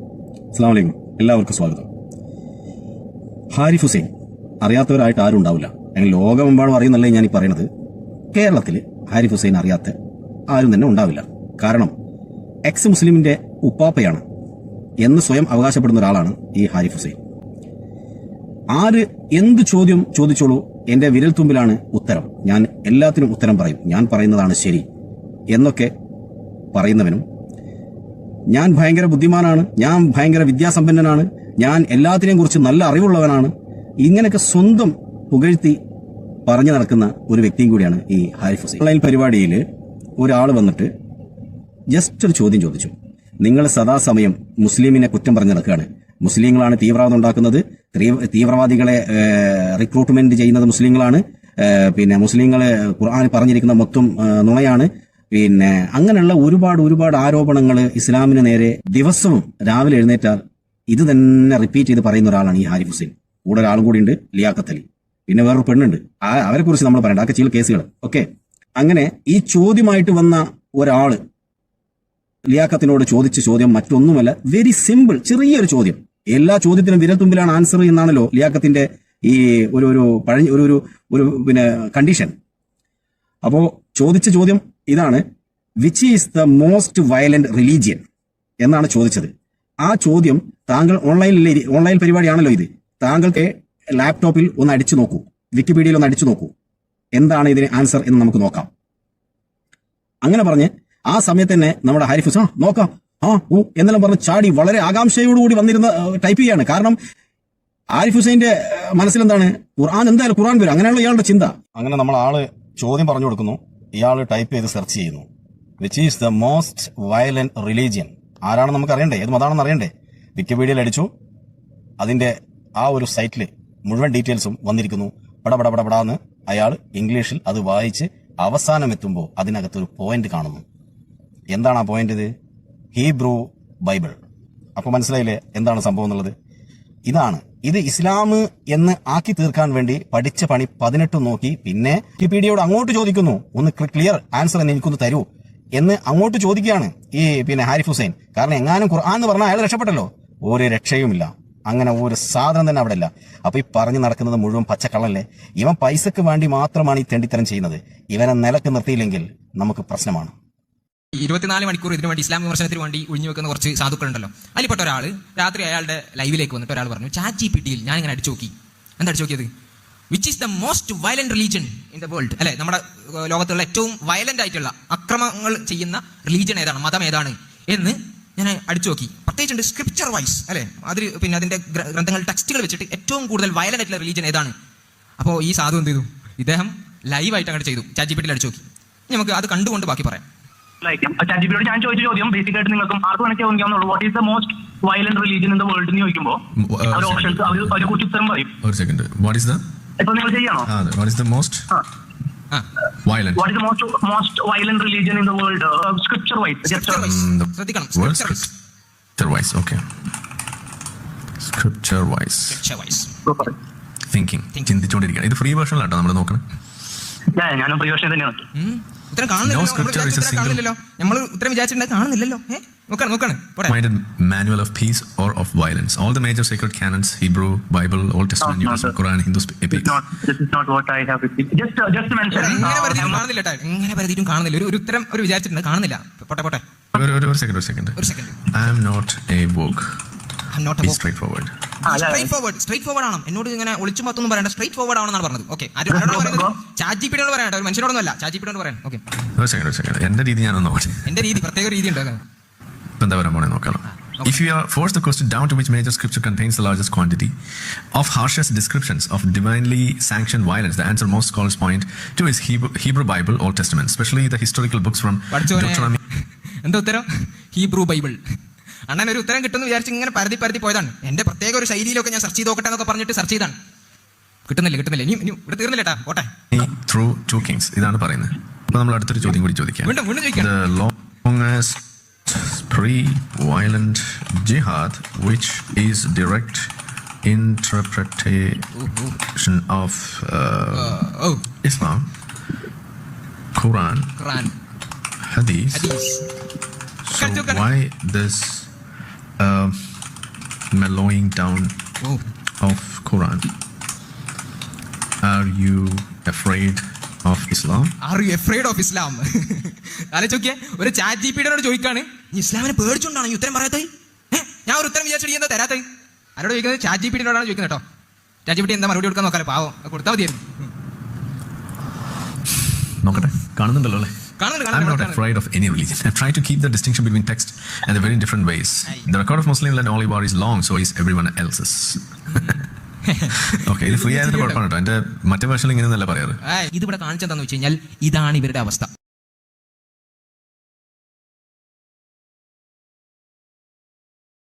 അസ്സാം വലൈക്കും എല്ലാവർക്കും സ്വാഗതം. ഹാരിഫ് ഹുസൈൻ അറിയാത്തവരായിട്ട് ആരും ഉണ്ടാവില്ല. അല്ലെങ്കിൽ ലോകമെമ്പാടും അറിയുന്നല്ലേ ഞാൻ ഈ പറയുന്നത് കേരളത്തിൽ ഹാരിഫ് ഹുസൈൻ അറിയാത്ത ആരും തന്നെ ഉണ്ടാവില്ല. കാരണം എക്സ് മുസ്ലിമിന്റെ ഉപ്പാപ്പയാണ് എന്ന് സ്വയം അവകാശപ്പെടുന്ന ഒരാളാണ് ഈ ഹാരിഫ് ഹുസൈൻ. ആര് എന്ത് ചോദ്യം ചോദിച്ചോളൂ എന്റെ വിരൽ തുമ്പിലാണ് ഉത്തരം. ഞാൻ എല്ലാത്തിനും ഉത്തരം പറയും. ഞാൻ പറയുന്നതാണ് ശരി എന്നൊക്കെ പറയുന്നവനും ഞാൻ ഭയങ്കര ബുദ്ധിമാനാണ്. ഞാൻ ഭയങ്കര വിദ്യാസമ്പന്നനാണ്. ഞാൻ എല്ലാത്തിനെയും കുറിച്ച് നല്ല അറിവുള്ളവനാണ്. ഇങ്ങനെയൊക്കെ സ്വന്തം പുകഴ്ത്തി പറഞ്ഞു നടക്കുന്ന ഒരു വ്യക്തിയും കൂടിയാണ് ഈ ഹാരിഫ് ഓൺലൈൻ പരിപാടിയിൽ ഒരാൾ വന്നിട്ട് ജസ്റ്റ് ഒരു ചോദ്യം ചോദിച്ചു. നിങ്ങൾ സദാസമയം മുസ്ലിമിനെ കുറ്റം പറഞ്ഞു നടക്കുകയാണ്. മുസ്ലിങ്ങളാണ് തീവ്രവാദം ഉണ്ടാക്കുന്നത്. തീവ്രവാദികളെ റിക്രൂട്ട്മെന്റ് ചെയ്യുന്നത് മുസ്ലിങ്ങളാണ്. പിന്നെ മുസ്ലിങ്ങൾ ഖുർആൻ പറഞ്ഞിരിക്കുന്ന മൊത്തം നുണയാണ്. പിന്നെ അങ്ങനെയുള്ള ഒരുപാട് ഒരുപാട് ആരോപണങ്ങൾ ഇസ്ലാമിന് നേരെ ദിവസവും രാവിലെ എഴുന്നേറ്റാൽ ഇത് തന്നെ റിപ്പീറ്റ് ചെയ്ത് പറയുന്ന ഒരാളാണ് ഈ ഹാരിഫ് ഹുസൈൻ. കൂടെ ഒരാളും കൂടിയുണ്ട് ലിയാഖത്ത് അലി. പിന്നെ വേറൊരു പെണ്ണുണ്ട്. ആ അവരെ കുറിച്ച് നമ്മൾ പറയണ്ട. അതൊക്കെ ചില കേസുകൾ ഓക്കെ അങ്ങനെ ഈ ചോദ്യമായിട്ട് വന്ന ഒരാൾ ലിയാഖത്തിനോട് ചോദിച്ച ചോദ്യം മറ്റൊന്നുമല്ല വെരി സിമ്പിൾ ചെറിയൊരു ചോദ്യം. എല്ലാ ചോദ്യത്തിനും വിരൽ തുമ്പിലാണ് ആൻസർ എന്നാണല്ലോ ലിയാഖത്തിന്റെ ഈ ഒരു ഒരു പഴഞ്ഞ ഒരു ഒരു പിന്നെ കണ്ടീഷൻ അപ്പോ ചോദിച്ച ചോദ്യം ഇതാണ്. Which is the most violent religion എന്നാണ് ചോദിച്ചത്. ആ ചോദ്യം താങ്കൾ ഓൺലൈനിലെ ഓൺലൈൻ പരിപാടിയാണല്ലോ ഇത്. താങ്കൾക്ക് ലാപ്ടോപ്പിൽ ഒന്ന് അടിച്ചു നോക്കൂ. വിക്കിപീഡിയയിൽ ഒന്ന് അടിച്ചു നോക്കൂ. എന്താണ് ഇതിന് ആൻസർ എന്ന് നമുക്ക് നോക്കാം. അങ്ങനെ പറഞ്ഞ് ആ സമയത്ത് തന്നെ നമ്മുടെ ഹാരിഫ് ആ നോക്കാം. ആ ഊ എന്നെല്ലാം പറഞ്ഞ് ചാടി വളരെ ആകാംക്ഷയോടുകൂടി വന്നിരുന്ന ടൈപ്പ് ചെയ്യാണ്. കാരണം ആരിഫ് ഹുസൈന്റെ മനസ്സിലെന്താണ്? ഖുർആൻ എന്തായാലും ഖുർആൻ വരും. അങ്ങനെയുള്ള ഇയാളുടെ ചിന്ത. അങ്ങനെ നമ്മൾ ആൾ ചോദ്യം പറഞ്ഞു കൊടുക്കുന്നു. ഇയാൾ ടൈപ്പ് ചെയ്ത് സെർച്ച് ചെയ്യുന്നു. Which is the most violent religion ആരാണെന്ന് നമുക്ക് അറിയണ്ടേ ഏത് മതാണെന്ന് അറിയണ്ടേ? വിക്കിപീഡിയയിൽ അടിച്ചു. അതിന്റെ ആ ഒരു സൈറ്റിൽ മുഴുവൻ ഡീറ്റെയിൽസും വന്നിരിക്കുന്നു. പടപടപടപടാന്ന് പട പട പടാന്ന് അയാൾ ഇംഗ്ലീഷിൽ അത് വായിച്ച് അവസാനം എത്തുമ്പോൾ അതിനകത്തൊരു പോയിന്റ് കാണുന്നു. എന്താണ് ആ പോയിന്റ് ഇത്? ഹീബ്രൂ ബൈബിൾ അപ്പോൾ മനസ്സിലായില്ലേ എന്താണ് സംഭവം എന്നുള്ളത്? ഇതാണ് ഇത് ഇസ്ലാം എന്ന് ആക്കി തീർക്കാൻ വേണ്ടി പഠിച്ച പണി പതിനെട്ടും നോക്കി. പിന്നെ വിക്കിപീഡിയയോട് അങ്ങോട്ട് ചോദിക്കുന്നു. ഒന്ന് ക്ലിയർ ആൻസർ എന്ന് എനിക്കൊന്ന് തരൂ എന്ന് അങ്ങോട്ട് ചോദിക്കുകയാണ് ഈ പിന്നെ ഹാരിഫ് ഹുസൈൻ. കാരണം എങ്ങാനും ഖുർആൻ എന്ന് പറഞ്ഞാൽ അയാൾ രക്ഷപ്പെട്ടല്ലോ. ഒരു രക്ഷയുമില്ല. അങ്ങനെ ഒരു സാധനം തന്നെ അവിടെ ഇല്ല അപ്പൊ ഈ പറഞ്ഞു നടക്കുന്നത് മുഴുവൻ പച്ചക്കള്ളല്ലേ? ഇവൻ പൈസക്ക് വേണ്ടി മാത്രമാണ് ഈ തെണ്ടിത്തരം ചെയ്യുന്നത്. ഇവനെ നിലയ്ക്ക് നിർത്തിയില്ലെങ്കിൽ നമുക്ക് പ്രശ്നമാണ്. ഇരുപത്തിനാല് മണിക്കൂർ ഇതിനു വേണ്ടി ഇസ്ലാം വിമർശനത്തിന് വേണ്ടി ഒഴിഞ്ഞു വെക്കുന്ന കുറച്ച് സാധുക്കളുണ്ടല്ലോ. അതിൽപ്പെട്ട ഒരാൾ രാത്രി അയാളുടെ ലൈവിലേക്ക് വന്നിട്ട് ഒരാൾ പറഞ്ഞു ചാറ്റ് ജി പി ടിയിൽ ഞാൻ ഇങ്ങനെ അടിച്ചു നോക്കി. എന്താ അടിച്ചു നോക്കിയത്? Which is the most violent religion in the world അല്ലെ? നമ്മുടെ ലോകത്തുള്ള ഏറ്റവും വയലന്റ് ആയിട്ടുള്ള അക്രമങ്ങൾ ചെയ്യുന്ന റിലീജൻ ഏതാണ്? മതം ഏതാണ്? എന്ന് ഞാൻ അടിച്ചു നോക്കി. പ്രത്യേകിച്ചുണ്ട് സ്ക്രിപ്ചർ വൈസ് അല്ലെ? അതിൽ പിന്നെ അതിന്റെ ഗ്ര- ഗ്രന്ഥങ്ങൾ ടെക്സ്റ്റുകൾ വെച്ചിട്ട് ഏറ്റവും കൂടുതൽ വയലന്റ് ആയിട്ടുള്ള റിലീജൻ ഏതാണ്? അപ്പോൾ ഈ സാധു എന്ത് ചെയ്തു? ഇദ്ദേഹം ലൈവായിട്ട് അങ്ങോട്ട് ചെയ്തു. ചാറ്റ് ജി പി ടിയിൽ അടിച്ചു നോക്കി. നമുക്ക് അത് കണ്ടുകൊണ്ട് ബാക്കി പറയാം. ചാറ്റ് ജിപിയോട് ഞാൻ ചോദിച്ച ചോദ്യം ബേസിക് ആയിട്ട് നിങ്ങൾക്കും ആർക്ക് വേണമെങ്കിൽ ചോദിക്കാവുന്നുള്ളൂ what is the most violent religion in the world എന്ന് ചോദിക്കുമ്പോൾ അവർ ഓപ്ഷൻസ് അവർ അവരെ കുറിച്ച് ഉത്തരം പറയും. ഒരു സെക്കൻഡ് വാട്ട് ഇസ് ദ ഇപ്പൊ നിങ്ങൾ ചെയ്യണോ? What the most is the most most violent religion in the world scripture wise Scripture wise. Mm, the Scripture wise. Okay scripture wise Scripture wise. Thinking ചിന്തിച്ചുകൊണ്ടിരിക്കുകയാണ് ഇത് free വേർഷനിലാട്ടോ നമ്മൾ നോക്കണം? ഞാനും free version തന്നെയാണ്. ഉത്തരം കാണുന്നില്ലല്ലോ നമ്മൾ ഉത്തരം വിചാരിച്ചിട്ടുണ്ടെങ്കിൽ കാണുന്നില്ലല്ലോ നോക്കണം നോക്കണം പോട്ടെ sir. Quran, Hindu It's epics. not, this is not what I have received. Just, uh, just to mention, എങ്ങനെ uh, പരതിയിട്ടും I'm- കാണുന്നില്ല ഒരു ഉത്തരം ഒരു വിചാരിച്ചിട്ടുണ്ട് കാണുന്നില്ല പോട്ടെ പോട്ടെ ഒരു- ഒരു- ഒരു second I am not a woke. Not straight അല്ല, സ്ട്രൈറ്റ് ഫോർവേഡ് സ്ട്രൈറ്റ് ഫോർവേഡ് ആണ് എന്നോട് ഇങ്ങനെ ഒളിച്ചു മത്തൊന്നും പറയണ്ട സ്ട്രേറ്റ് ഫോർവേഡ് ആണെന്നാണ് പറഞ്ഞത് ഓക്കെ ആരോട് പറയുന്നത് ചാറ്റ് ജി പിയോട് പറയണ്ട ഒരു മനുഷ്യനോടൊന്നും അല്ല ചാറ്റ് ജി പിയോട് പറയാൻ ഓക്കെ. എന്റെ രീതി ഞാൻ നോക്കട്ടെ എന്റെ രീതി പ്രത്യേക രീതി ഉണ്ടാകാം എന്താ വരാൻ പോണേ നോക്കാം If you are forced the question down to which major scripture contains the largest quantity of harshest descriptions of divinely sanctioned violence, the answer most scholars point to is Hebrew, Hebrew Bible, Old Testament, especially the historical books from Deuteronomy. എന്താ ഉത്തരം Hebrew Bible അണ്ണൻ ഒരു ഉത്തരം കിട്ടുമെന്ന് വിചാരിച്ച് ഇങ്ങനെ പരതി പരതി പോയതാണ്. എന്റെ പ്രത്യേക ഒരു ശൈലിയിലൊക്കെ ഞാൻ സെർച്ച് ചെയ്ത് നോക്കട്ടെ എന്നൊക്കെ പറഞ്ഞിട്ട് സെർച്ച് ചെയ്താണ്. കിട്ടുന്നില്ല കിട്ടുന്നില്ല. ഇനി ഇനി ഇവിടെ തീർന്നില്ല കേട്ടാ. പോട്ടെ. through two kings. ഇതാണ് പറയുന്നത്. അപ്പൊ നമ്മൾ അടുത്തൊരു ചോദ്യം കൂടി ചോദിക്കാം. വീണ്ടും വീണ്ടും ചോദിക്കാം. Pre-violent jihad, which is direct interpretation of uh, oh Islam, Quran, Quran Hadith. ഹദീസ് So why this uh, mellowing down oh of Quran. Are you afraid of Islam? R you afraid of Islam ആലോചിക്കേ ഒരു chat G പിയോട് ചോദിക്കാണ് "നീ ഇസ്ലാമിനെ പേടിച്ചുകൊണ്ടാണ് ഈ ഉത്തരം പറയാത്തത്? ഞാൻ ഒരു ഉത്തരം വിചാരിച്ചിട്ട് എന്താ തരാത്തത്? ആരോട് ചോദിക്കുന്നത്? ചാറ്റ് ജി പിയോടാണ് ചോദിക്കുന്നത് കേട്ടോ. ചാറ്റ് ജി പി എന്താ മറുപടി കൊടുക്കാൻ നോക്കാലോ പാവം കൊടുത്താൽ മതിയായിരുന്നു. നോക്കട്ടെ കാണുന്നുണ്ടല്ലോ അല്ലേ? I'm not afraid of any religion. I try to keep the distinction between text and the very different ways. The record of Muslim land only war is long, so is everyone else's. Okay ഇത് free ആയതിന്റെ കുഴപ്പമാണ് കേട്ടോ എന്റെ മറ്റേ ഭാഷയിൽ നല്ല പറയാറ് ഇത് ഇതിവിടെ കാണിച്ചെന്താന്ന് വെച്ച് കഴിഞ്ഞാൽ ഇതാണ് ഇവരുടെ അവസ്ഥ